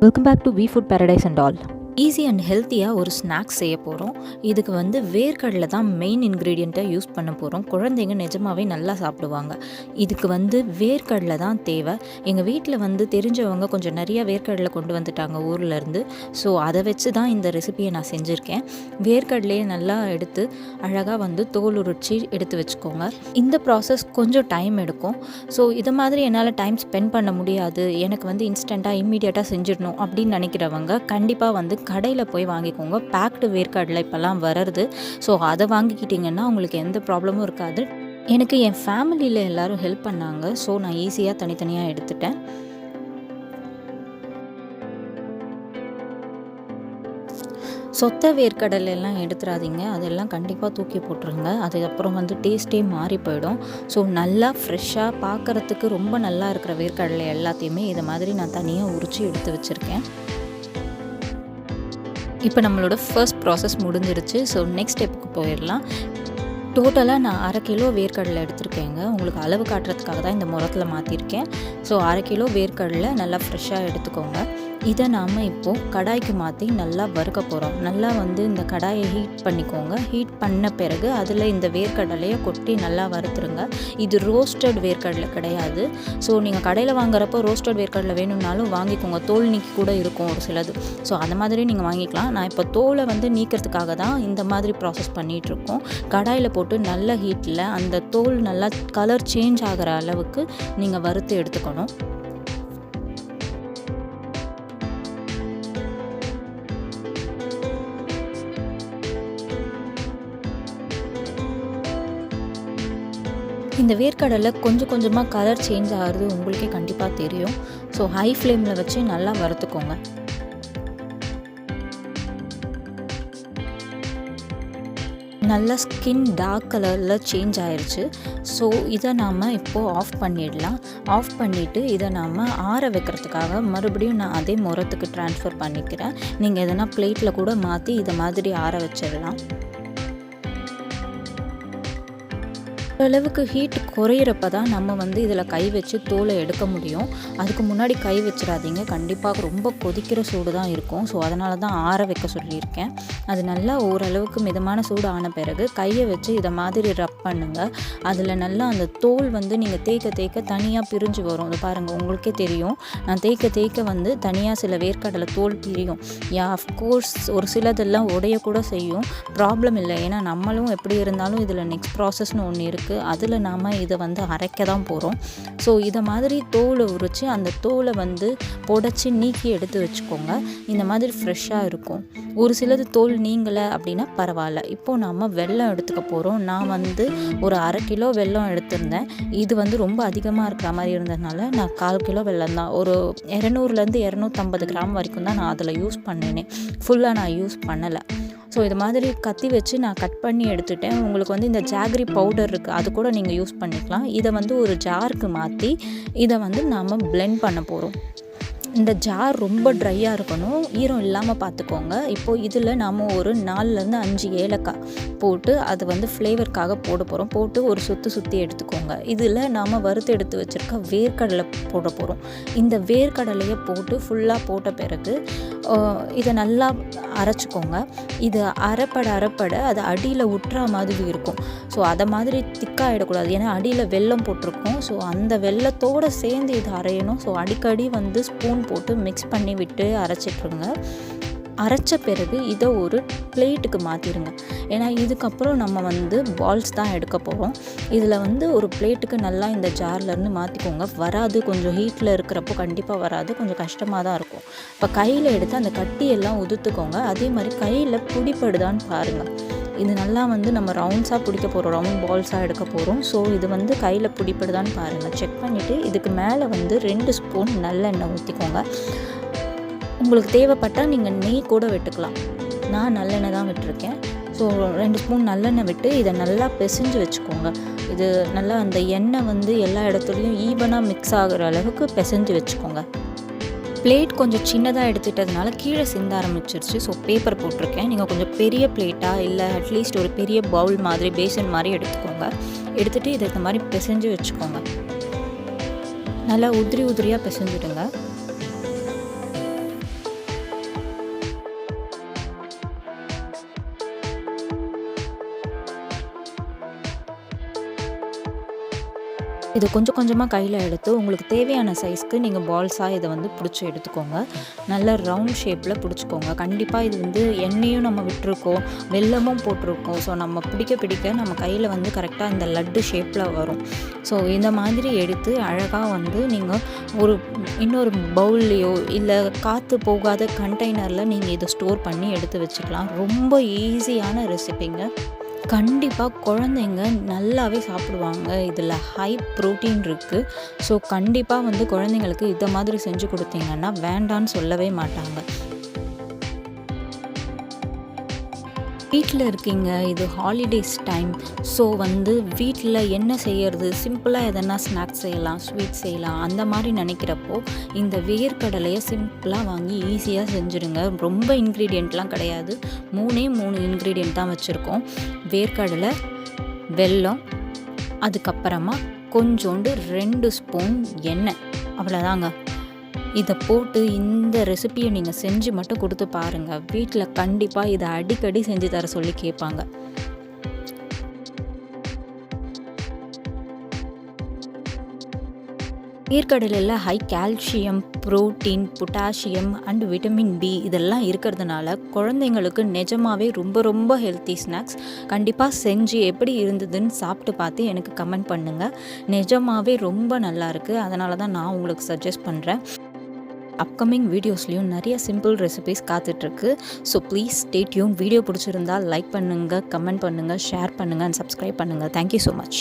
Welcome back to We Food Paradise and all. Easy and ஹெல்த்தியாக ஒரு snacks செய்ய போகிறோம் இதுக்கு வந்து வேர்க்கடலை தான் மெயின் இன்க்ரீடியண்ட்டை யூஸ் பண்ண போகிறோம் குழந்தைங்க நிஜமாவே நல்லா சாப்பிடுவாங்க. இதுக்கு வந்து வேர்க்கடலை தான் தேவை. எங்கள் வீட்டில் வந்து தெரிஞ்சவங்க கொஞ்சம் நிறையா வேர்க்கடலை கொண்டு வந்துட்டாங்க ஊர்லேருந்து ஸோ அதை வச்சு தான் இந்த ரெசிபியை நான் செஞ்சுருக்கேன். வேர்க்கடலையை நல்லா எடுத்து அழகாக வந்து தோல் உரிச்சி எடுத்து வச்சுக்கோங்க. இந்த ப்ராசஸ் கொஞ்சம் டைம் எடுக்கும். ஸோ இதை மாதிரி என்னால் டைம் ஸ்பெண்ட் பண்ண முடியாது. எனக்கு வந்து இன்ஸ்டண்ட்டாக இம்மீடியட்டாக செஞ்சிடணும் அப்படின்னு நினைக்கிறவங்க கண்டிப்பாக வந்து கடையில் போய் வாங்கிக்கோங்க. பேக்டு வேர்க்கடலை இப்போல்லாம் வர்றது. ஸோ அதை வாங்கிக்கிட்டிங்கன்னா உங்களுக்கு எந்த ப்ராப்ளமும் இருக்காது. எனக்கு என் ஃபேமிலியில் எல்லோரும் ஹெல்ப் பண்ணாங்க. ஸோ நான் ஈஸியாக தனித்தனியாக எடுத்துட்டேன். சொத்த வேர்க்கடலையெல்லாம் எடுத்துடாதீங்க அதெல்லாம் கண்டிப்பாக தூக்கி போட்டுருங்க. அதுக்கப்புறம் வந்து டேஸ்ட்டே மாறி போயிடும். ஸோ நல்லா ஃப்ரெஷ்ஷாக பார்க்குறதுக்கு ரொம்ப நல்லா இருக்கிற வேர்க்கடலை எல்லாத்தையுமே இதை மாதிரி நான் தனியாக உரித்து எடுத்து வச்சுருக்கேன். இப்போ நம்மளோட ஃபர்ஸ்ட் ப்ராசஸ் முடிஞ்சிருச்சு. ஸோ நெக்ஸ்ட் ஸ்டெப்புக்கு போயிடலாம். டோட்டலாக நான் அரை கிலோ வேர்க்கடலை எடுத்திருக்கேங்க. உங்களுக்கு அளவு காட்டுறதுக்காக தான் இந்த முரத்தில் மாற்றிருக்கேன் ஸோ அரை கிலோ வேர்க்கடலை நல்லா ஃப்ரெஷ்ஷாக எடுத்துக்கோங்க. இதை நாம் இப்போது கடாய்க்கு மாற்றி நல்லா வறுக்க போகிறோம் நல்லா வந்து இந்த கடாயை ஹீட் பண்ணிக்கோங்க. ஹீட் பண்ண பிறகு அதில் இந்த வேர்க்கடலையை கொட்டி நல்லா வறுத்துருங்க. இது ரோஸ்டட் வேர்க்கடலை கிடையாது. ஸோ நீங்கள் கடையில் வாங்குறப்போ ரோஸ்டட் வேர்க்கடலை வேணும்னாலும் வாங்கிக்கோங்க. தோல் நீக்கி கூட இருக்கும் ஒரு சிலது. ஸோ அந்த மாதிரி நீங்கள் வாங்கிக்கலாம். நான் இப்போ தோலை வந்து நீக்கிறதுக்காக தான் இந்த மாதிரி ப்ராசஸ் பண்ணிகிட்ருக்கோம் கடாயில் போட்டு நல்ல ஹீட்டில் அந்த தோல் நல்லா கலர் சேஞ்ச் ஆகிற அளவுக்கு நீங்கள் வறுத்து எடுத்துக்கணும். இந்த வேர்க்கடலை கொஞ்சம் கொஞ்சமாக கலர் சேஞ்ச் ஆகிறது உங்களுக்கே கண்டிப்பாக தெரியும். ஸோ ஹை ஃப்ளேமில் வச்சு நல்லா வறுத்துக்கோங்க. நல்ல ஸ்கின் டார்க் கலரில் சேஞ்ச் ஆயிடுச்சு ஸோ இதை நாம் இப்போது ஆஃப் பண்ணிடலாம். ஆஃப் பண்ணிவிட்டு இதை நாம் ஆற வைக்கிறதுக்காக மறுபடியும் நான் அதே முரத்துக்கு ட்ரான்ஸ்ஃபர் பண்ணிக்கிறேன். நீங்கள் எதனா பிளேட்டில் கூட மாற்றி இதை மாதிரி ஆற வச்சிடலாம். ஓரளவுக்கு ஹீட் குறையிறப்ப தான் நம்ம வந்து இதில் கை வச்சு தோலை எடுக்க முடியும். அதுக்கு முன்னாடி கை வச்சிடாதீங்க. கண்டிப்பாக ரொம்ப கொதிக்கிற சூடு தான் இருக்கும். ஸோ அதனால தான் ஆற வைக்க சொல்லியிருக்கேன். அது நல்லா ஓரளவுக்கு மிதமான சூடு ஆன பிறகு கையை வச்சு இதை மாதிரி ரப் பண்ணுங்கள் அதில் நல்லா அந்த தோல் வந்து நீங்கள் தேய்க்க தேய்க்க தனியாக பிரிஞ்சு வரும். அது பாருங்கள் உங்களுக்கே தெரியும். நான் தேய்க்க தேய்க்க வந்து தனியாக சில வேர்க்கடலை தோல் பிரியும். யா அஃப்கோர்ஸ் ஒரு சிலதெல்லாம் உடையக்கூட செய்யும். ப்ராப்ளம் இல்லை. ஏன்னா நம்மளும் எப்படி இருந்தாலும் இதில் நெக்ஸ்ட் ப்ராசஸ்னு ஒன்று இருக்குது இருக்குது அதில் நாம் இதை வந்து அரைக்க தான் போகிறோம் ஸோ இதை மாதிரி தோலை உரித்து அந்த தோலை வந்து புடச்சி நீக்கி எடுத்து வச்சுக்கோங்க. இந்த மாதிரி ஃப்ரெஷ்ஷாக இருக்கும். ஒரு சிலது தோல் நீங்கலை அப்படின்னா பரவாயில்ல. இப்போது நாம் வெல்லம் எடுத்துக்க போகிறோம் நான் வந்து ஒரு அரை கிலோ வெல்லம் எடுத்திருந்தேன். இது வந்து ரொம்ப அதிகமாக இருக்கிற மாதிரி இருந்ததுனால நான் கால் கிலோ வெல்லம் தான். ஒரு இரநூறுலேருந்து இரநூத்தம்பது கிராம் வரைக்கும் தான் நான் அதில் யூஸ் பண்ணினேன். ஃபுல்லாக நான் யூஸ் பண்ணலை. ஸோ இது மாதிரி கத்தி வச்சு நான் கட் பண்ணி எடுத்துட்டேன். உங்களுக்கு வந்து இந்த ஜாகரி பவுடர் இருக்குது அது கூட நீங்கள் யூஸ் பண்ணிக்கலாம். இதை வந்து ஒரு ஜாருக்கு மாற்றி இதை வந்து நாம் பிளெண்ட் பண்ண போகிறோம் இந்த ஜார் ரொம்ப ட்ரையாக இருக்கணும். ஈரம் இல்லாமல் பார்த்துக்கோங்க இப்போது இதில் நாம் ஒரு நாலுலேருந்து அஞ்சு ஏலக்காய் போட்டு அது வந்து ஃப்ளேவருக்காக போட போகிறோம் போட்டு ஒரு சுற்றி சுற்றி எடுத்துக்கோங்க. இதில் நாம் வறுத்து எடுத்து வச்சுருக்க வேர்க்கடலை போட போகிறோம் இந்த வேர்க்கடலையை போட்டு ஃபுல்லாக போட்ட பிறகு இதை நல்லா அரைச்சிக்கோங்க. இது அரைப்பட அரைப்பட அது அடியில் உட்டுற மாதிரி இருக்கும். ஸோ அதை மாதிரி திக்காகிடக்கூடாது ஏன்னா அடியில் வெல்லம் போட்டிருக்கோம். ஸோ அந்த வெள்ளத்தோடு சேர்ந்து இது அரையணும். ஸோ அடிக்கடி வந்து ஸ்பூன் போட்டு மிக்ஸ் பண்ணி விட்டு அரைச்சிட்ருங்க. அரைச்ச பிறகு இதை ஒரு பிளேட்டுக்கு மாற்றிடுங்க ஏன்னா இதுக்கப்புறம் நம்ம வந்து பால்ஸ் தான் எடுக்க போகிறோம் இதில் வந்து ஒரு பிளேட்டுக்கு நல்லா இந்த ஜார்லேருந்து மாற்றிக்கோங்க வராது கொஞ்சம் ஹீட்டில் இருக்கிறப்போ கண்டிப்பாக வராது. கொஞ்சம் கஷ்டமாக தான் இருக்கும். இப்போ கையில் எடுத்து அந்த கட்டியெல்லாம் உதுத்துக்கோங்க. அதே மாதிரி கையில் பிடிப்படுதான்னு பாருங்கள் இது நல்லா வந்து நம்ம ரவுண்ட்ஸாக பிடிக்க போகிறோம் ரவுண்ட் பால்ஸாக எடுக்க போகிறோம் ஸோ இது வந்து கையில் பிடிப்படுதான்னு பாருங்கள் செக் பண்ணிவிட்டு இதுக்கு மேலே வந்து ரெண்டு ஸ்பூன் நல்லெண்ணெய் ஊற்றிக்கோங்க உங்களுக்கு தேவைப்பட்டால் நீங்கள் நெய் கூட விட்டுக்கலாம். நான் நல்லெண்ணெய் தான் விட்டுருக்கேன். ஸோ ரெண்டு ஸ்பூன் நல்லெண்ணெய் விட்டு இதை நல்லா பிசைஞ்சு வச்சுக்கோங்க. இது நல்லா அந்த எண்ணெய் வந்து எல்லா இடத்துலையும் ஈவனாக மிக்ஸ் ஆகிற அளவுக்கு பிசைஞ்சு வச்சுக்கோங்க. பிளேட் கொஞ்சம் சின்னதாக எடுத்துட்டதுனால கீழே சிந்த ஆரம்பிச்சிருச்சு. ஸோ பேப்பர் போட்டிருக்கேன். நீங்கள் கொஞ்சம் பெரிய பிளேட்டாக இல்லை அட்லீஸ்ட் ஒரு பெரிய பவுல் மாதிரி பேசன் மாதிரி எடுத்துக்கோங்க. எடுத்துகிட்டு இதை இந்த மாதிரி பிசைஞ்சு வச்சுக்கோங்க. நல்லா உதிரி உதிரியாக பிசைஞ்சிடுங்க. இது கொஞ்சம் கொஞ்சமாக கையில் எடுத்து உங்களுக்கு தேவையான சைஸ்க்கு நீங்கள் பால்ஸாக இதை வந்து பிடிச்சி எடுத்துக்கோங்க. நல்ல ரவுண்ட் ஷேப்பில் பிடிச்சிக்கோங்க. கண்டிப்பாக இது வந்து எண்ணெயும் நம்ம விட்டுருக்கோம். வெல்லமும் போட்டிருக்கோம். ஸோ நம்ம பிடிக்க பிடிக்க நம்ம கையில் வந்து கரெக்டாக இந்த லட்டு ஷேப்பில் வரும். ஸோ இந்த மாதிரி எடுத்து அழகாக வந்து நீங்கள் ஒரு இன்னொரு பவுல்லையோ இல்லை காற்று போகாத கண்டெய்னரில் நீங்கள் இதை ஸ்டோர் பண்ணி எடுத்து வச்சுக்கலாம். ரொம்ப ஈஸியான ரெசிபிங்க கண்டிப்பாக குழந்தைங்க நல்லாவே சாப்பிடுவாங்க. இதில் ஹை ப்ரோட்டீன் இருக்குது ஸோ கண்டிப்பாக வந்து குழந்தைங்களுக்கு இதை மாதிரி செஞ்சு கொடுத்தீங்கன்னா வேண்டான்னு சொல்லவே மாட்டாங்க. வீட்டில் இருக்கீங்க இது ஹாலிடேஸ் டைம் ஸோ வந்து வீட்டில் என்ன செய்யறது? சிம்பிளாக எதனா ஸ்நாக்ஸ் செய்யலாம் ஸ்வீட் செய்யலாம். அந்த மாதிரி நினைக்கிறப்போ இந்த வேர்க்கடலையை சிம்பிளாக வாங்கி ஈஸியாக செஞ்சுடுங்க. ரொம்ப இன்க்ரீடியண்ட்லாம் கிடையாது. மூணே மூணு இன்க்ரீடியண்ட் தான் வச்சுருக்கோம். வேர்க்கடலை வெல்லம் அதுக்கப்புறமா கொஞ்சோண்டு ரெண்டு ஸ்பூன் எண்ணெய். அவ்வளோதாங்க இதை போட்டு இந்த ரெசிபியை நீங்கள் செஞ்சு மட்டும் கொடுத்து பாருங்கள் வீட்டில் கண்டிப்பாக இதை அடிக்கடி செஞ்சு தர சொல்லி கேட்பாங்க. நீர்க்கடலில் high calcium protein potassium and vitamin B இதெல்லாம் இருக்கிறதுனால குழந்தைங்களுக்கு நிஜமாவே ரொம்ப ரொம்ப ஹெல்த்தி ஸ்நாக்ஸ் கண்டிப்பாக செஞ்சு எப்படி இருந்ததுன்னு சாப்பிட்டு பார்த்து எனக்கு கமெண்ட் பண்ணுங்கள் நிஜமாவே ரொம்ப நல்லா இருக்குது அதனால தான் நான் உங்களுக்கு சஜஸ்ட் பண்ணுறேன் அப்கமிங் வீடியோஸ்லேயும் நிறைய சிம்பிள் ரெசிபிஸ் காத்துட்ருக்கு. So please stay tune video பிடிச்சிருந்தால் லைக் பண்ணுங்கள் கமெண்ட் பண்ணுங்கள் ஷேர் பண்ணுங்கள் அண்ட் சப்ஸ்கிரைப் பண்ணுங்கள் தேங்க்யூ ஸோ மச்